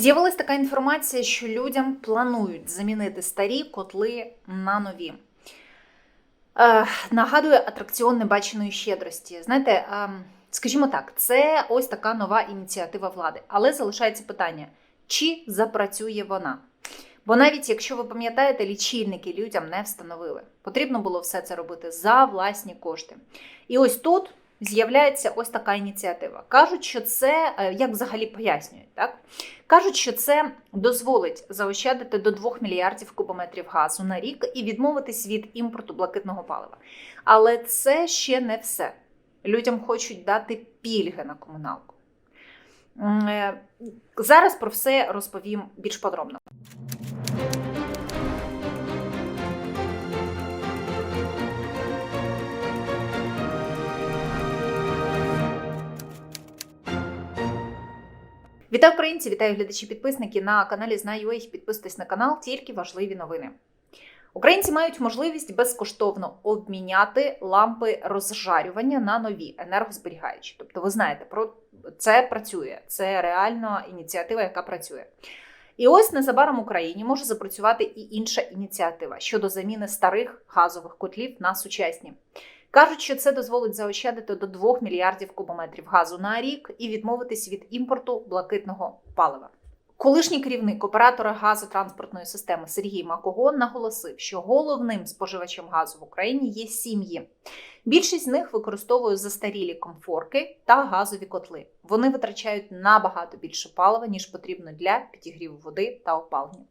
З'явилась така інформація, що людям планують замінити старі котли на нові. Е, нагадує атракціон небаченої щедрості. Знаєте, е, скажімо так, це ось така нова ініціатива влади. Але залишається питання, чи запрацює вона? Бо навіть якщо ви пам'ятаєте, лічильники людям не встановили. Потрібно було все це робити за власні кошти. І ось тут з'являється ось така ініціатива. Кажуть, що це е, як взагалі пояснюють, так? Кажуть, що це дозволить заощадити до 2 мільярдів кубометрів газу на рік і відмовитись від імпорту блакитного палива. Але це ще не все. Людям хочуть дати пільги на комуналку. Е, Зараз про все розповім більш подробно. Вітаю українці, вітаю глядачі підписники на каналі Знаю.ua. Підписуйтесь на канал, тільки важливі новини. Українці мають можливість безкоштовно обміняти лампи розжарювання на нові енергозберігаючі. Тобто, ви знаєте, про це працює. Це реальна ініціатива, яка працює. І ось незабаром в Україні може запрацювати і інша ініціатива щодо заміни старих газових котлів на сучасні. Кажуть, що це дозволить заощадити до 2 мільярдів кубометрів газу на рік і відмовитись від імпорту блакитного палива. Колишній керівник оператора газотранспортної системи Сергій Макогон наголосив, що головним споживачем газу в Україні є сім'ї. Більшість з них використовує застарілі комфорки та газові котли. Вони витрачають набагато більше палива, ніж потрібно для підігріву води та опалення.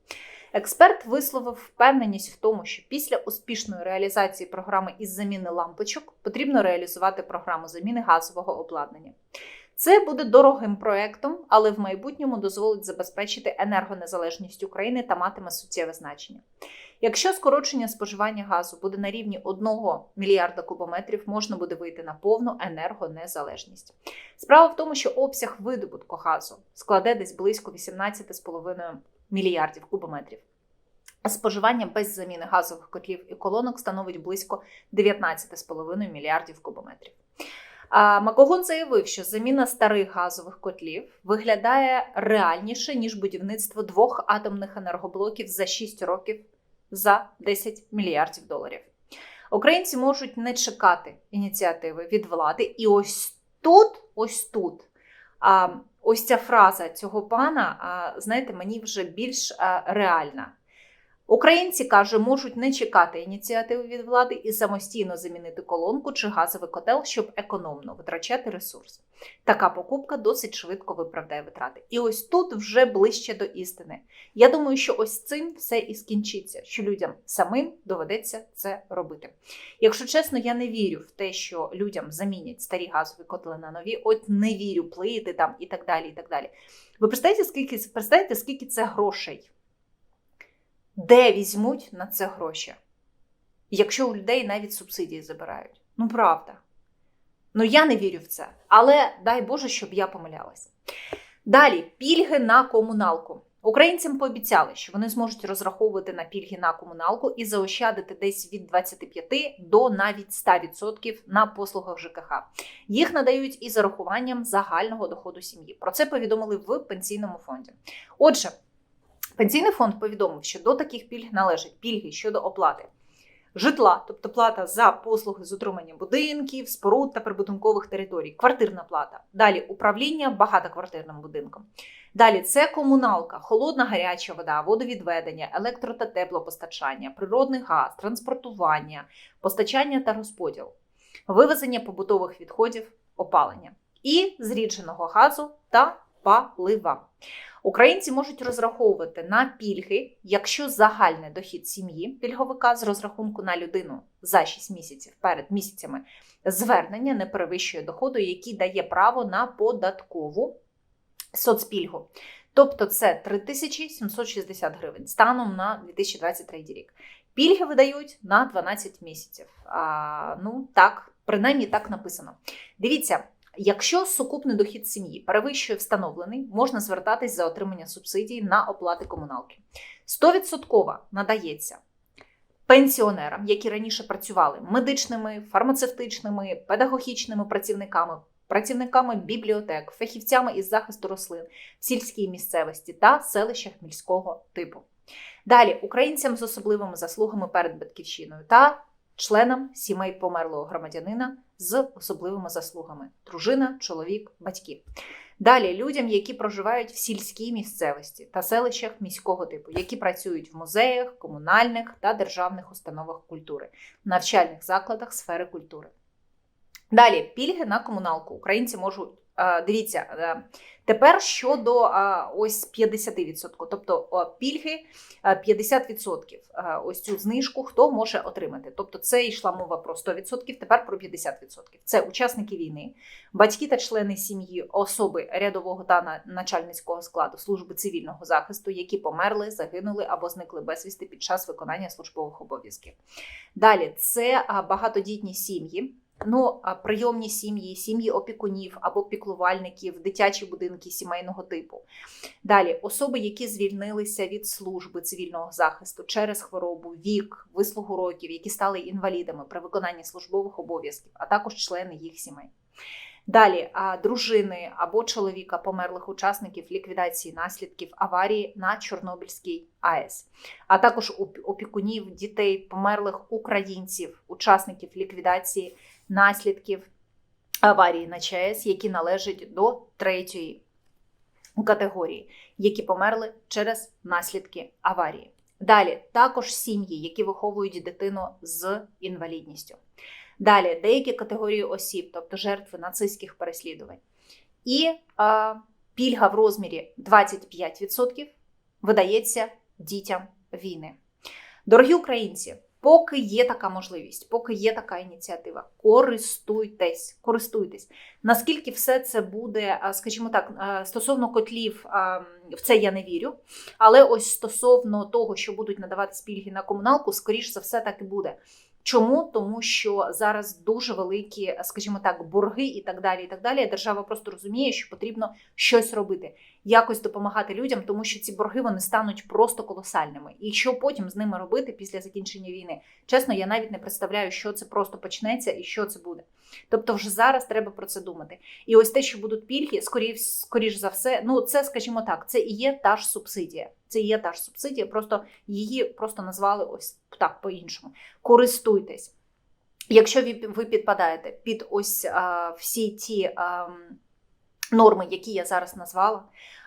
Експерт висловив впевненість в тому, що після успішної реалізації програми із заміни лампочок потрібно реалізувати програму заміни газового обладнання. Це буде дорогим проектом, але в майбутньому дозволить забезпечити енергонезалежність України та матиме суттєве значення. Якщо скорочення споживання газу буде на рівні 1 мільярда кубометрів, можна буде вийти на повну енергонезалежність. Справа в тому, що обсяг видобутку газу складе десь близько 18,5 мільярдів кубометрів. Споживання без заміни газових котлів і колонок становить близько 19,5 мільярдів кубометрів. Макогон заявив, що заміна старих газових котлів виглядає реальніше ніж будівництво двох атомних енергоблоків за 6 років за 10 мільярдів доларів. Українці можуть не чекати ініціативи від влади, і ось тут, ось тут. Ось ця фраза цього пана, знаєте, мені вже більш реальна. Українці каже, можуть не чекати ініціативи від влади і самостійно замінити колонку чи газовий котел, щоб економно витрачати ресурс. Така покупка досить швидко виправдає витрати. І ось тут вже ближче до істини. Я думаю, що ось цим все і скінчиться, що людям самим доведеться це робити. Якщо чесно, я не вірю в те, що людям замінять старі газові котли на нові, от не вірю плити там і так далі. і так далі. Ви представляєте, скільки, представляєте, скільки це грошей? Де візьмуть на це гроші? Якщо у людей навіть субсидії забирають. Ну, правда. Ну, я не вірю в це. Але дай Боже, щоб я помилялась. Далі пільги на комуналку. Українцям пообіцяли, що вони зможуть розраховувати на пільги на комуналку і заощадити десь від 25 до навіть 100% на послугах ЖКХ. Їх надають із зарахуванням загального доходу сім'ї. Про це повідомили в пенсійному фонді. Отже, пенсійний фонд повідомив, що до таких пільг належать пільги щодо оплати. Житла, тобто плата за послуги з утримання будинків, споруд та прибудинкових територій, квартирна плата. Далі управління багатоквартирним будинком. Далі це комуналка, холодна гаряча вода, водовідведення, електро та теплопостачання, природний газ, транспортування, постачання та розподіл, вивезення побутових відходів, опалення і зрідженого газу та палива. Українці можуть розраховувати на пільги, якщо загальний дохід сім'ї пільговика з розрахунку на людину за 6 місяців перед місяцями звернення не перевищує доходу, який дає право на податкову соцпільгу. Тобто це 3760 гривень станом на 2023 рік. Пільги видають на 12 місяців. А, Ну так, принаймні так написано. Дивіться. Якщо сукупний дохід сім'ї перевищує встановлений, можна звертатись за отримання субсидій на оплати комуналки. 100% надається пенсіонерам, які раніше працювали медичними, фармацевтичними, педагогічними працівниками, працівниками бібліотек, фахівцями із захисту рослин в сільській місцевості та селищах міського типу. Далі українцям з особливими заслугами перед батьківщиною та членам сімей померлого громадянина з особливими заслугами: дружина, чоловік, батьки. Далі людям, які проживають в сільській місцевості та селищах міського типу, які працюють в музеях, комунальних та державних установах культури, навчальних закладах сфери культури. Далі пільги на комуналку. Українці можуть дивіться е, тепер щодо е, ось 50%, тобто е, пільги е, 50%. е, Ось цю знижку хто може отримати. Тобто, це йшла мова про 100%, тепер про 50%. Це учасники війни, батьки та члени сім'ї, особи рядового та начальницького складу служби цивільного захисту, які померли, загинули або зникли безвісти під час виконання службових обов'язків. Далі це багатодітні сім'ї. Ну, прийомні сім'ї, сім'ї опікунів або піклувальників, дитячі будинки сімейного типу. Далі особи, які звільнилися від служби цивільного захисту через хворобу, вік, вислугу років, які стали інвалідами при виконанні службових обов'язків, а також члени їх сімей. Далі дружини або чоловіка померлих учасників ліквідації наслідків аварії на Чорнобильській АЕС, а також оп- опікунів дітей померлих українців, учасників ліквідації наслідків аварії на ЧАЕС, які належать до третьої категорії, які померли через наслідки аварії. Далі також сім'ї, які виховують дитину з інвалідністю. Далі деякі категорії осіб, тобто жертви нацистських переслідувань. І а, пільга в розмірі 25% видається дітям війни. Дорогі українці, поки є така можливість, поки є така ініціатива, користуйтесь, користуйтесь. Наскільки все це буде, скажімо так, стосовно котлів, в це я не вірю. Але ось стосовно того, що будуть надавати пільги на комуналку, скоріш за все так і буде. Чому? Тому що зараз дуже великі, скажімо так, борги і так далі. І так далі. Держава просто розуміє, що потрібно щось робити, якось допомагати людям, тому що ці борги вони стануть просто колосальними. І що потім з ними робити після закінчення війни? Чесно, я навіть не представляю, що це просто почнеться і що це буде. Тобто, вже зараз треба про це думати. І ось те, що будуть пільги, скоріш, скоріш за все, ну це, скажімо так, це і є та ж субсидія. Це є та ж субсидія, просто її просто назвали ось так по-іншому. Користуйтесь. Якщо ви, підпадаєте під ось а, всі ті а, норми, які я зараз назвала,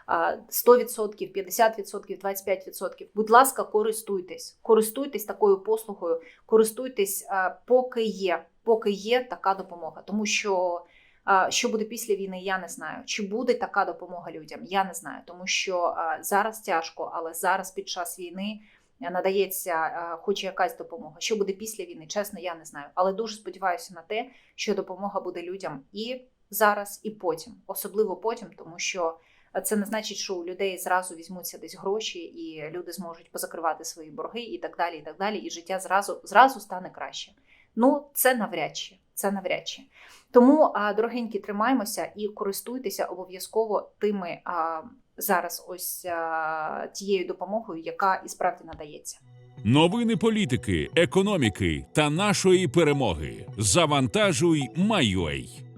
а, 100%, 50%, 25%, будь ласка, користуйтесь. Користуйтесь такою послугою, користуйтесь, а, поки є, поки є така допомога. Тому що що буде після війни, я не знаю. Чи буде така допомога людям? Я не знаю, тому що зараз тяжко, але зараз під час війни надається хоч якась допомога. Що буде після війни? Чесно, я не знаю. Але дуже сподіваюся на те, що допомога буде людям і зараз, і потім, особливо потім, тому що. Це не значить, що у людей зразу візьмуться десь гроші, і люди зможуть позакривати свої борги, і так далі, і так далі. І життя зразу зразу стане краще. Ну, це навряд чи. Це навряд чи. Тому, дорогенькі, тримаємося і користуйтеся обов'язково тими зараз ось тією допомогою, яка і справді надається. Новини політики, економіки та нашої перемоги. Завантажуй, Майой.